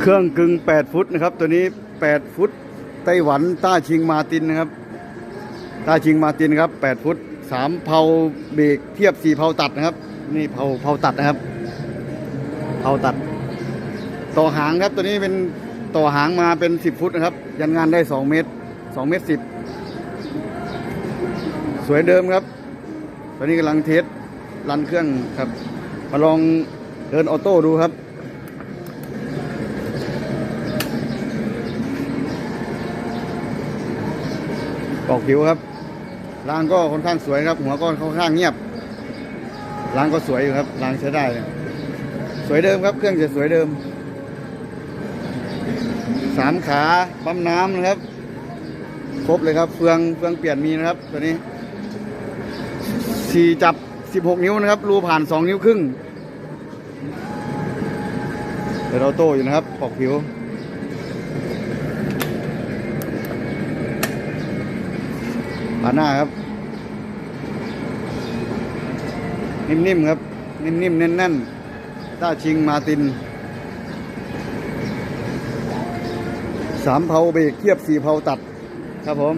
เครื่องกึ่ง 8 ฟุตนะครับ ตัวนี้ 8 ฟุตไต้หวันต้าชิงมาตินนะครับต้าชิงมาตินครับ 8 ฟุต 3 เผาเบรกเทียบ 4 เผาตัดนะครับ นี่เผาเผาตัดนะครับ เผาตัด ต่อหางครับตัวนี้เป็นต่อหางมาเป็น 10 ฟุตนะครับ ยันงานได้ 2 เมตร 2 เมตร 10 สวยเดิมครับ ตอนนี้กำลังเทสรันเครื่องครับ มาลองเดินออโต้ดูครับ ปอกผิวครับรางก็ค่อนข้างสวยครับ หัวก็ค่อนข้างเงียบรางก็สวยอยู่ครับรางใช้ได้เลยสวยเดิมครับ เครื่องจะสวยเดิมสามขาปั๊มน้ำนะครับ ครบเลยครับเฟืองเฟืองเปลี่ยนมีนะครับตัวนี้สี่จับ16นิ้วนะครับ รูผ่าน2นิ้วครึ่งเดี๋ยวเราโตอยู่นะครับปอกผิว ผ่านหน้าครับ นิ่มๆครับ นิ่มๆแน่นๆต้าชิงมาตินสามเผาเบรกเทียบสี่เผาตัด ครับผม